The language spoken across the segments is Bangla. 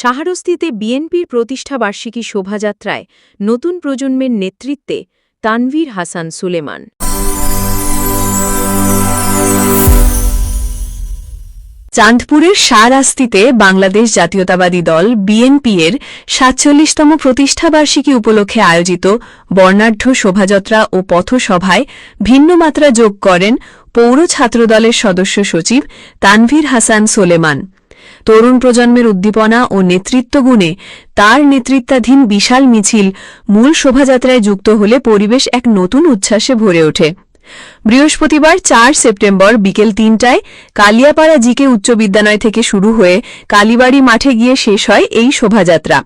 সাহারস্তিতে বিএনপির প্রতিষ্ঠাবার্ষিকী শোভাযাত্রায় নতুন প্রজন্মের নেতৃত্বে তানভীর হাসান সুলেমান। চাঁদপুরের সারাস্তিতে বাংলাদেশ জাতীয়তাবাদী দল বিএনপি এর সাতচল্লিশতম প্রতিষ্ঠাবার্ষিকী উপলক্ষে আয়োজিত বর্ণাঢ্য শোভাযাত্রা ও পথসভায় ভিন্ন মাত্রা যোগ করেন পৌর ছাত্রদলের সদস্য সচিব তানভীর হাসান সোলেমান। তরুণ প্রজন্মের উদ্দীপনা ও নেতৃত্বগুণে তার নেতৃত্বাধীন বিশাল মিছিল মূল শোভাযাত্রায় যুক্ত হলে পরিবেশ এক নতুন উচ্ছ্বাসে ভরে ওঠে। বৃহস্পতিবার চার সেপ্টেম্বর বিকেল তিনটায় কালিয়াপাড়া জিকে উচ্চ বিদ্যালয় থেকে শুরু হয়ে কালীবাড়ি মাঠে গিয়ে শেষ হয় এই শোভাযাত্রা।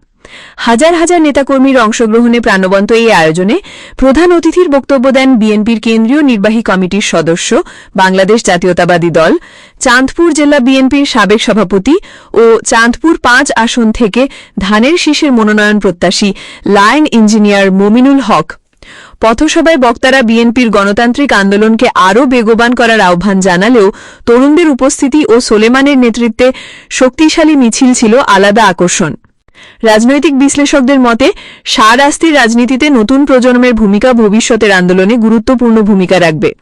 হাজার হাজার নেতাকর্মীর অংশগ্রহণে প্রাণবন্ত এই আয়োজনে প্রধান অতিথির বক্তব্য দেন বিএনপির কেন্দ্রীয় নির্বাহী কমিটির সদস্য, বাংলাদেশ জাতীয়তাবাদী দল, চাঁদপুর জেলা বিএনপির সাবেক সভাপতি ও চাঁদপুর পাঁচ আসন থেকে ধানের শীষের মনোনয়ন প্রত্যাশী লাইন ইঞ্জিনিয়ার মমিনুল হক। পথসভায় বক্তারা বিএনপির গণতান্ত্রিক আন্দোলনকে আরও বেগবান করার আহ্বান জানালেও তরুণদের উপস্থিতি ও সোলেমানের নেতৃত্বে শক্তিশালী মিছিল ছিল আলাদা আকর্ষণ। রাজনৈতিক বিশ্লেষকদের মতে সারাস্তির রাজনীতিতে নতুন প্রজন্মের ভূমিকা ভবিষ্যতের আন্দোলনে গুরুত্বপূর্ণ ভূমিকা রাখবে।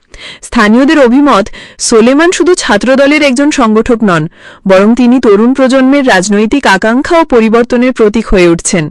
স্থানীয়দের অভিমত, সোলেমান শুধু ছাত্রদলের একজন সংগঠক নন, বরং তিনি তরুণ প্রজন্মের রাজনৈতিক আকাঙ্ক্ষা ও পরিবর্তনের প্রতীক হয়ে উঠছেন।